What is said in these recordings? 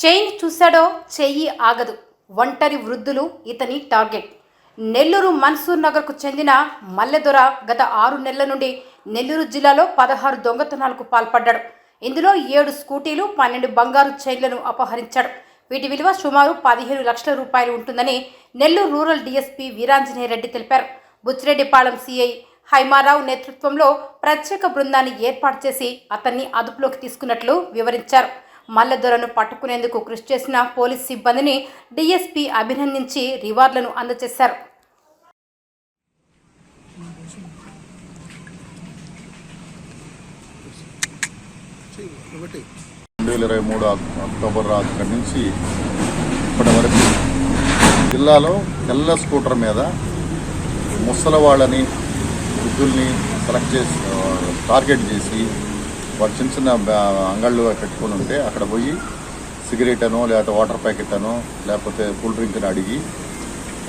Chain చూశాడో చెయ్యి ఆగదు. ఒంటరి వృద్ధులు ఇతని టార్గెట్. నెల్లూరు మన్సూర్ నగర్కు చెందిన మల్లెదొర గత ఆరు నెలల నుండి నెల్లూరు జిల్లాలో పదహారు దొంగతనాలకు పాల్పడ్డాడు. ఇందులో ఏడు స్కూటీలు పన్నెండు బంగారు చైన్లను అపహరించాడు. వీటి విలువ సుమారు పదిహేను లక్షల రూపాయలు ఉంటుందని నెల్లూరు రూరల్ డీఎస్పీ వీరాంజనేయ రెడ్డి తెలిపారు. బుచ్చిరెడ్డిపాళెం సీఐ హైమారావు నేతృత్వంలో ప్రత్యేక బృందాన్ని ఏర్పాటు చేసి అతన్ని అదుపులోకి తీసుకున్నట్లు వివరించారు. మల్లదొరను పట్టుకునేందుకు కృషి చేసిన పోలీస్ సిబ్బందిని డీఎస్పీ అభినందించి రివార్డులను అందజేశారు. రెండు వేల ఇరవై మూడు అక్టోబర్ అక్కడి నుంచి ఇప్పటి వరకు జిల్లాలో తెల్ల స్కూటర్ మీద ముసలవాళ్ళని వృద్ధుల్ని సెలెక్ట్ చేసి టార్గెట్ చేసి వాడు చిన్న చిన్న అంగళ్ళు పెట్టుకొని ఉంటే అక్కడ పోయి సిగరెట్ అనో లేకపోతే వాటర్ ప్యాకెట్ అనో లేకపోతే కూల్ డ్రింక్ అని అడిగి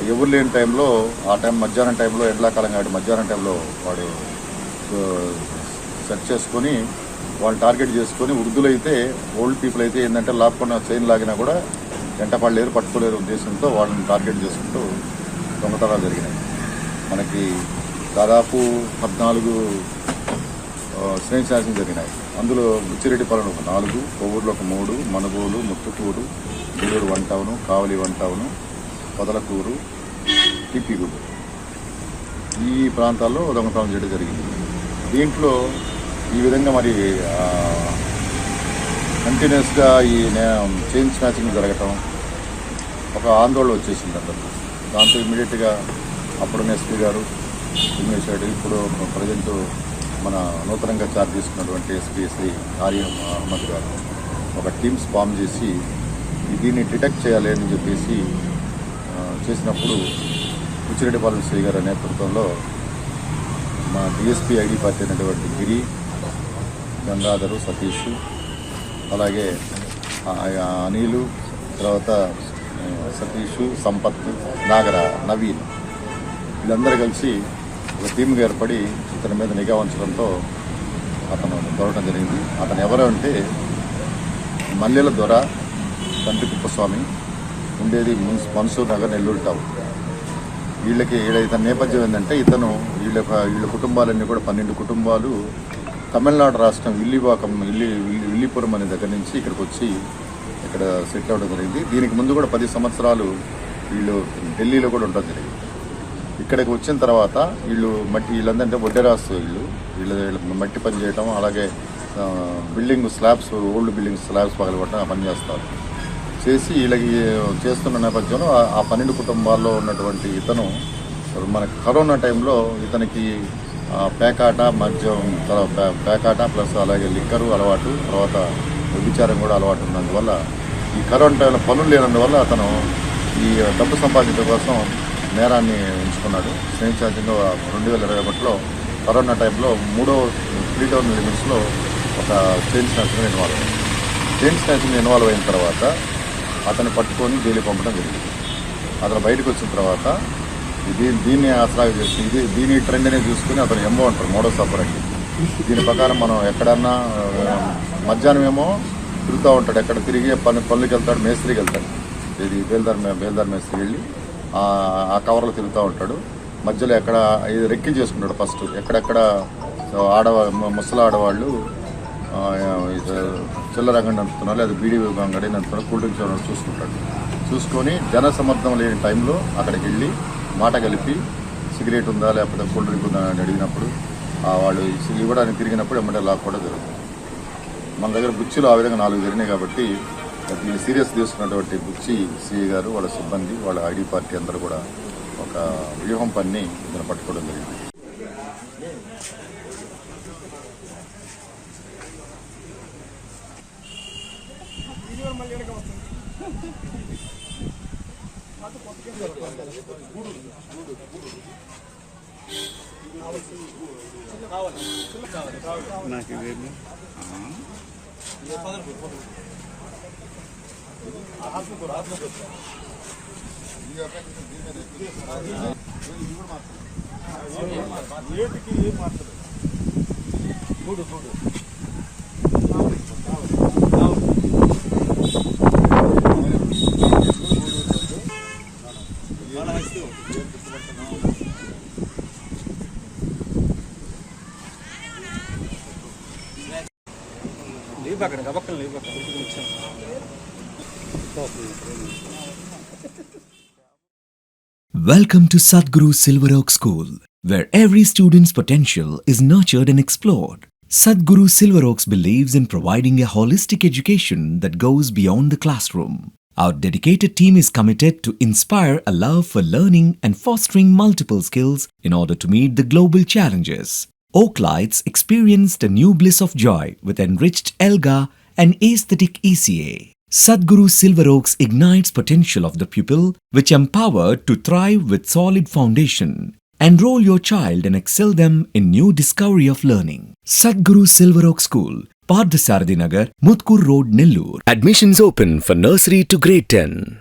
ఎవరు లేని టైంలో ఆ టైం మధ్యాహ్నం టైంలో ఎండాకాలం కాబట్టి మధ్యాహ్నం టైంలో వాడు సెట్ చేసుకొని వాళ్ళు టార్గెట్ చేసుకొని వృద్ధులు అయితే ఓల్డ్ పీపుల్ అయితే ఏంటంటే లాక్కున్న చైన్ లాగినా కూడా వెంటపడలేరు పట్టుకోలేరు ఉద్దేశంతో వాళ్ళని టార్గెట్ చేసుకుంటూ దొంగతనాలు జరిగినాయి. మనకి దాదాపు పద్నాలుగు శ్రేణి జరిగినాయి. అందులో బుచ్చిరెడ్డిపాలెం ఒక నాలుగు కొవ్వూరులో ఒక మూడు Manubolu Muthukur Gudur one town Kavali one town Podalakur టిప్పిగూడు ఈ ప్రాంతాల్లో దొంగతనం చేయడం జరిగింది. దీంట్లో ఈ విధంగా మరి కంటిన్యూస్గా ఈ నే- చైన్ స్నాచింగ్ జరగటం ఒక ఆందోళన వచ్చేసింది అందరికీ దాంతో ఇమీడియట్గా అప్పుడు ఎస్పీ గారు చేశాడు ఇప్పుడు ప్రజెంట్ మన నూతనంగా చార్జ్ తీసుకున్నటువంటి ఎస్పీ శ్రీ ఆర్యం అహ్మద్ గారు. ఒక టీమ్స్ ఫామ్ చేసి దీన్ని డిటెక్ట్ చేయాలి అని చెప్పేసి చేసినప్పుడు ఉచ్చిరెడ్డిపాలెం శ్రీ గారి నేతృత్వంలో మా డిఎస్పీ ఐడి పార్టీ అయినటువంటి గిరి గంగాధరు సతీష్ అలాగే ఆ, అనిలు తర్వాత సతీషు సతీష్ సంపత్ నాగర నవీన్ వీళ్ళందరూ కలిసి ఒక టీమ్గా ఏర్పడి ఇతని మీద నిఘా ఉంచడంతో అతను దొరకడం జరిగింది. అతను ఎవరు అంటే మల్లెల దొర తండ్రి కుప్పస్వామి ఉండేది మున్స్ మన్సూర్ నగర్ నెల్లూరు టౌన్. వీళ్ళకి ఇతని నేపథ్యం ఏంటంటే ఇతను వీళ్ళ వీళ్ళ కుటుంబాలన్నీ కూడా పన్నెండు కుటుంబాలు తమిళనాడు రాష్ట్రం విల్లివాకం ఇల్లి విల్లి- విల్లిపురం అనే దగ్గర నుంచి ఇక్కడికి వచ్చి ఇక్కడ సెటిల్ అవ్వడం జరిగింది. దీనికి ముందు కూడా పది సంవత్సరాలు వీళ్ళు ఢిల్లీలో కూడా ఉండడం జరిగింది. ఇక్కడికి వచ్చిన తర్వాత వీళ్ళు మట్టి వీళ్ళందంటే వడ్డెరాస్తు వీళ్ళు వీళ్ళు మట్టి పని చేయటం అలాగే building slabs old building slabs పగలగొట్టడం ఆ పని చేస్తారు. చేసి వీళ్ళకి చేస్తున్న నేపథ్యంలో ఆ- పన్నెండు కుటుంబాల్లో ఉన్నటువంటి ఇతను మన కరోనా టైంలో ఇతనికి పేకాట మద్యం తర్వాత పేకాట ప్లస్ అలాగే లిక్కరు అలవాటు తర్వాత వ్యభిచారం కూడా అలవాటు ఉన్నందువల్ల ఈ కరోనా టైంలో పనులు లేనందువల్ల అతను ఈ డబ్బు సంపాదించడం కోసం నేరాన్ని ఎంచుకున్నాడు. స్నేహితుగా రెండు వేల ఇరవై ఒకటిలో కరోనా టైంలో మూడో త్రీ టౌన్ లిమిట్స్లో ఒక చైన్ స్నాచింగ్ ఇన్వాల్వ్ అయ్యాడు. చైన్ స్నాచింగ్ ఇన్వాల్వ్ అయిన తర్వాత అతను పట్టుకొని జైలు పంపడం జరిగింది. అతను బయటకు వచ్చిన తర్వాత ఇది దీన్ని ఆసరా చేసి ఇది దీని ట్రెండ్ అనేది చూసుకుని అతను ఎంబో అంటారు మోడో సపరండి దీని ప్రకారం మనం ఎక్కడన్నా మధ్యాహ్నం ఏమో తిరుగుతూ ఉంటాడు. ఎక్కడ తిరిగి పని పనులకు వెళ్తాడు మేస్త్రికి వెళ్తాడు. ఇది బేల్దార్ బేల్దార్ మేస్త్రి వెళ్ళి ఆ కవర్లో తిరుగుతూ ఉంటాడు. మధ్యలో ఎక్కడ ఇది రెక్కి చేసుకుంటాడు ఫస్ట్. ఎక్కడెక్కడ ఆడవా ముసలి ఆడవాళ్ళు ఇది చిల్లర అంగడి నడుపుతున్నారు లేదా బీడీ అంగడి నడుపుతున్నారు కూల్ డ్రింక్స్ చూసుకుంటాడు చూసుకొని జన సమర్థం లేని టైంలో అక్కడికి వెళ్ళి మాట కలిపి సిగరెట్ ఉందా లేకపోతే కూల్ డ్రింక్ ఉందా అని అడిగినప్పుడు ఆ వాళ్ళు ఇవ్వడానికి తిరిగినప్పుడు ఎమ్మటే లాక్ కూడా జరుగుతుంది. మన దగ్గర బుచ్చిలు ఆ విధంగా నాలుగు జరిగినాయి కాబట్టి దీన్ని సీరియస్ తీసుకున్నటువంటి బుచ్చి సిఐ గారు వాళ్ళ సిబ్బంది వాళ్ళ ఐడి పార్టీ అందరూ కూడా ఒక వ్యూహం పన్ని దీన్ని పట్టుకోవడం జరిగింది. నాకు ఏటికి ఏం మాట్లాడదు చూడు చూడు లీవ్ అక్కడ గబక్కలు లీవ్ అక్కడ. వచ్చాను Welcome to Sadhguru Silver Oak School, where every student's potential is nurtured and explored. Sadhguru Silver Oaks believes in providing a holistic education that goes beyond the classroom. Our dedicated team is committed to inspire a love for learning and fostering multiple skills in order to meet the global challenges. Oaklights experienced a new bliss of joy with enriched ELGA and aesthetic ECA. Sadhguru Silver Oaks ignites potential of the pupil, which empowered to thrive with solid foundation. Enroll your child and excel them in new discovery of learning. Sadhguru Silver Oak School, Pardhasarathi Nagar, Mutkur Road, Nellore. Admissions open for nursery to grade 10.